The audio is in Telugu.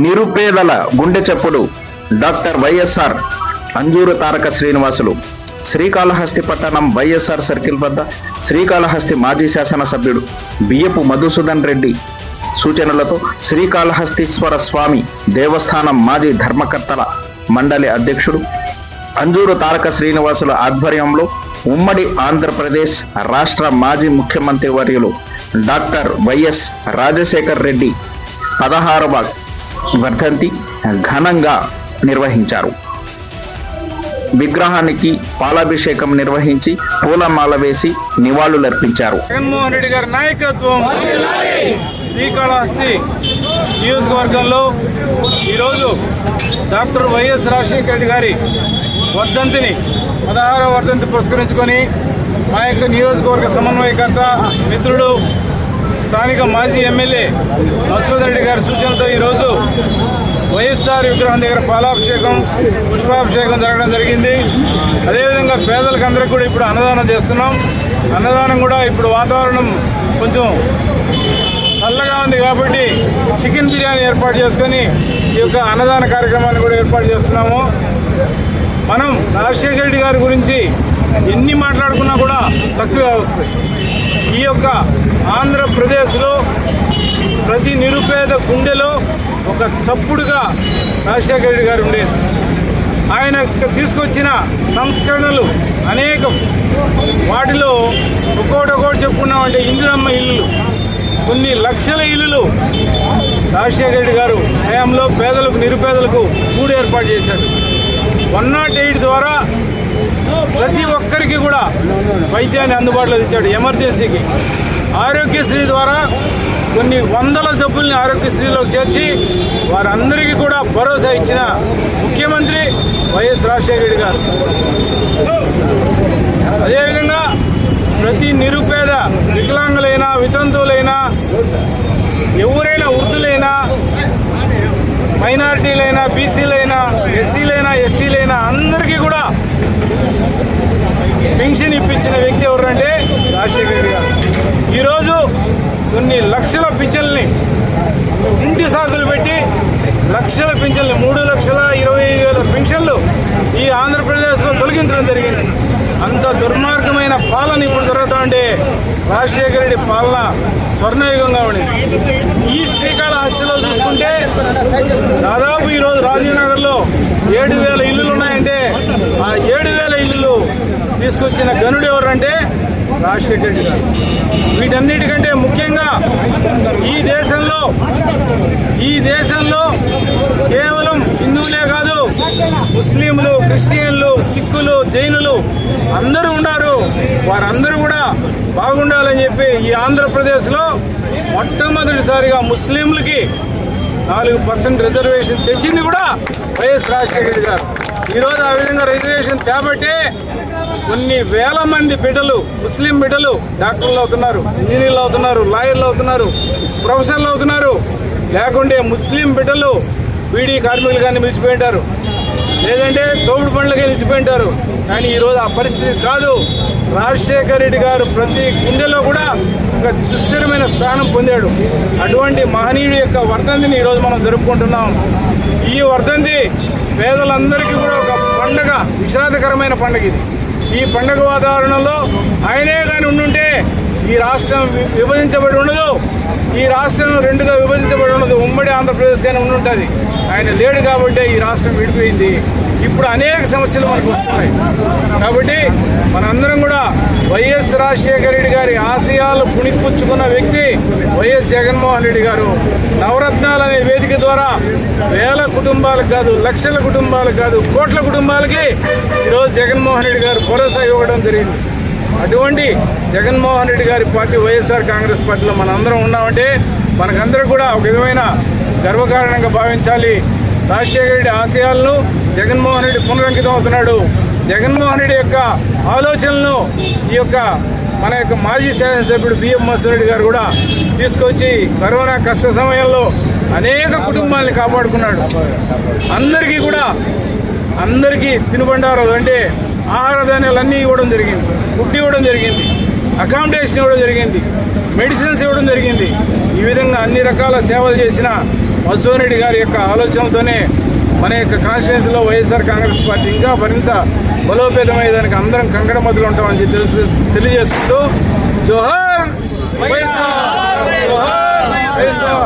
నిరుపేదల గుండె చప్పుడు. డాక్టర్ వైఎస్ఆర్ అంజూరు తారక శ్రీనివాసులు. శ్రీకాళహస్తి పట్టణం వైఎస్ఆర్ సర్కిల్ వద్ద శ్రీకాళహస్తి మాజీ శాసనసభ్యుడు బియ్యపు మధుసూదన్ రెడ్డి సూచనలతో శ్రీకాళహస్తీశ్వర స్వామి దేవస్థానం మాజీ ధర్మకర్తల మండలి అధ్యక్షుడు అంజూరు తారక శ్రీనివాసుల ఆధ్వర్యంలో ఉమ్మడి ఆంధ్రప్రదేశ్ రాష్ట్ర మాజీ ముఖ్యమంత్రి వర్యులు డాక్టర్ వైఎస్ రాజశేఖర్ రెడ్డి పదహారవ వర్ధంతి ఘనంగా నిర్వహించారు. విగ్రహానికి పాలాభిషేకం నిర్వహించి పూలమాల వేసి నివాళులర్పించారు. జగన్మోహన్ రెడ్డి గారి నాయకత్వం శ్రీకాళహస్తి నియోజకవర్గంలో ఈరోజు డాక్టర్ వైఎస్ రాజశేఖర రెడ్డి గారి వర్ధంతిని పదహారవ వర్ధంతి పురస్కరించుకొని మా యొక్క నియోజకవర్గ సమన్వయకర్త మిత్రుడు స్థానిక మాజీ ఎమ్మెల్యే మసూద్ రెడ్డి గారి సూచనతో ఈరోజు వైఎస్ఆర్ విగ్రహం దగ్గర పాలాభిషేకం పుష్పాభిషేకం జరగడం జరిగింది. అదేవిధంగా పేదలకు అందరికీ కూడా ఇప్పుడు అన్నదానం చేస్తున్నాం. అన్నదానం కూడా ఇప్పుడు వాతావరణం కొంచెం చల్లగా ఉంది కాబట్టి చికెన్ బిర్యానీ ఏర్పాటు చేసుకొని ఈ యొక్క అన్నదాన కార్యక్రమాన్ని కూడా ఏర్పాటు చేస్తున్నాము. మనం రాజశేఖర రెడ్డి గారి గురించి ఎన్ని మాట్లాడుకున్నా కూడా తక్కువే వస్తుంది. ఈ యొక్క ఆంధ్రప్రదేశ్లో ప్రతి నిరుపేద గుండెలో ఒక చప్పుడుగా రాజశేఖర రెడ్డి గారు ఉండేది. ఆయన తీసుకొచ్చిన సంస్కరణలు అనేకం. వాటిలో ఒక్కోటి చెప్పుకున్నామంటే ఇందిరమ్మ ఇల్లులు. కొన్ని లక్షల ఇల్లులు రాజశేఖర రెడ్డి గారు హయాంలో పేదలకు నిరుపేదలకు గూడు ఏర్పాటు చేశాడు. వన్ నాట్ ఎయిట్ ద్వారా ప్రతి ఒక్కరికి కూడా వైద్యాన్ని అందుబాటులో ఇచ్చాడు ఎమర్జెన్సీకి. ఆరోగ్యశ్రీ ద్వారా కొన్ని వందల జబ్బుల్ని ఆరోగ్యశ్రీలోకి చేర్చి వారందరికీ కూడా భరోసా ఇచ్చిన ముఖ్యమంత్రి వైఎస్ రాజశేఖర రెడ్డి గారు. అదేవిధంగా ప్రతి నిరుపేద వికలాంగులైనా వితంతువులైనా ఎవరైనా వృద్ధులైనా మైనారిటీలైనా బీసీలైనా ఎస్సీలైనా ఎస్టీలైనా అందరికీ కూడా పెన్షన్ ఇప్పించిన వ్యక్తి ఎవరంటే రాజశేఖర రెడ్డి గారు. ఈరోజు కొన్ని లక్షల పింఛన్లని ఇంటి సాకులు పెట్టి లక్షల పింఛన్లు మూడు లక్షల ఇరవై ఐదు వేల పింఛన్లు ఈ ఆంధ్రప్రదేశ్లో తొలగించడం జరిగింది. అంత దుర్మార్గమైన పాలన ఇప్పుడు జరుగుతుంటే రాజశేఖర రెడ్డి పాలన స్వర్ణయుగంగా ఉండింది. ఈ శ్రీకాళహస్తిలో చూసుకుంటే దాదాపు ఈరోజు రాజీవ్ నగర్లో ఏడు వేల ఇల్లులు ఉన్నాయంటే ఆ ఏడు వేల ఇల్లులు తీసుకొచ్చిన గనుడు ఎవరంటే రాజశేఖర రెడ్డి గారు. వీటన్నిటికంటే ముఖ్యంగా ఈ దేశంలో ఈ దేశంలో కేవలం హిందువులే కాదు ముస్లింలు క్రిస్టియన్లు సిక్కులు జైనులు అందరూ ఉన్నారు. వారందరూ కూడా బాగుండాలని చెప్పి ఈ ఆంధ్రప్రదేశ్లో మొట్టమొదటిసారిగా ముస్లింలకి నాలుగు పర్సెంట్ రిజర్వేషన్ తెచ్చింది కూడా వైఎస్ రాజశేఖర రెడ్డి గారు. ఈరోజు ఆ విధంగా రిజర్వేషన్ తేబట్టే కొన్ని వేల మంది బిడ్డలు ముస్లిం బిడ్డలు డాక్టర్లు అవుతున్నారు ఇంజనీర్లు అవుతున్నారు లాయర్లు అవుతున్నారు ప్రొఫెసర్లు అవుతున్నారు. లేకుంటే ముస్లిం బిడ్డలు బీడీ కార్మికులు కానీ నిలిచిపోయి ఉంటారు. లేదంటే తోపుడు నిలిచిపోయి ఉంటారు. కానీ ఈరోజు ఆ పరిస్థితి కాదు. రాజశేఖర రెడ్డి గారు ప్రతి గుండెలో కూడా ఒక సుస్థిరమైన స్థానం పొందాడు. అటువంటి మహనీయుడి యొక్క వర్ధంతిని ఈరోజు మనం జరుపుకుంటున్నాం. ఈ వర్ధంతి పేదలందరికీ కూడా ఒక పండగ విషాదకరమైన పండగ ఇది. ఈ పండగ వాతావరణంలో ఆయనే కానీ ఉండుంటే ఈ రాష్ట్రం విభజించబడి ఉండదు. ఈ రాష్ట్రం రెండుగా విభజించబడి ఉండదు. ఉమ్మడి ఆంధ్రప్రదేశ్ కానీ ఉండుంటుంది. ఆయన లేడు కాబట్టి ఈ రాష్ట్రం విడిపోయింది. ఇప్పుడు అనేక సమస్యలు మనకు వస్తున్నాయి. కాబట్టి మనందరం కూడా వైఎస్ రాజశేఖర రెడ్డి గారి ఆశయాలు పుణిపుచ్చుకున్న వ్యక్తి వైఎస్ జగన్మోహన్ రెడ్డి గారు. నవ ద్వారా వేల కుటుంబాలకు కాదు లక్షల కుటుంబాలకు కాదు కోట్ల కుటుంబాలకి ఈరోజు జగన్మోహన్ రెడ్డి గారు భరోసా ఇవ్వడం జరిగింది. అటువంటి జగన్మోహన్ రెడ్డి గారి పార్టీ వైఎస్ఆర్ కాంగ్రెస్ పార్టీలో మనందరం ఉన్నామంటే మనకందరూ కూడా ఒక విధమైన గర్వకారణంగా భావించాలి. రాజశేఖర రెడ్డి ఆశయాలను జగన్మోహన్ రెడ్డి పునరంకితం అవుతున్నాడు. జగన్మోహన్ రెడ్డి యొక్క ఆలోచనలను ఈ యొక్క మన యొక్క మాజీ శాసనసభ్యుడు బిఎం మసూరెడ్డి గారు కూడా తీసుకొచ్చి కరోనా కష్ట సమయంలో అనేక కుటుంబాలని కాపాడుకున్నాడు. అందరికీ కూడా అందరికీ తినుబండారాలు అంటే ఆహార ధాన్యాలు అన్నీ ఇవ్వడం జరిగింది. ఫుడ్ ఇవ్వడం జరిగింది. అకామిడేషన్ ఇవ్వడం జరిగింది. మెడిసిన్స్ ఇవ్వడం జరిగింది. ఈ విధంగా అన్ని రకాల సేవలు చేసిన మధుసూరెడ్డి గారి యొక్క ఆలోచనలతోనే మన యొక్క కాన్స్టిట్యున్సీలో వైఎస్ఆర్ కాంగ్రెస్ పార్టీ ఇంకా మరింత బలోపేతమయ్యేదానికి అందరం కంకణ మొదలు ఉంటామని చెప్పి తెలుసు తెలియజేసుకుంటూ జోహార్ జోహర్ జోహార్ వైఎస్ఆర్.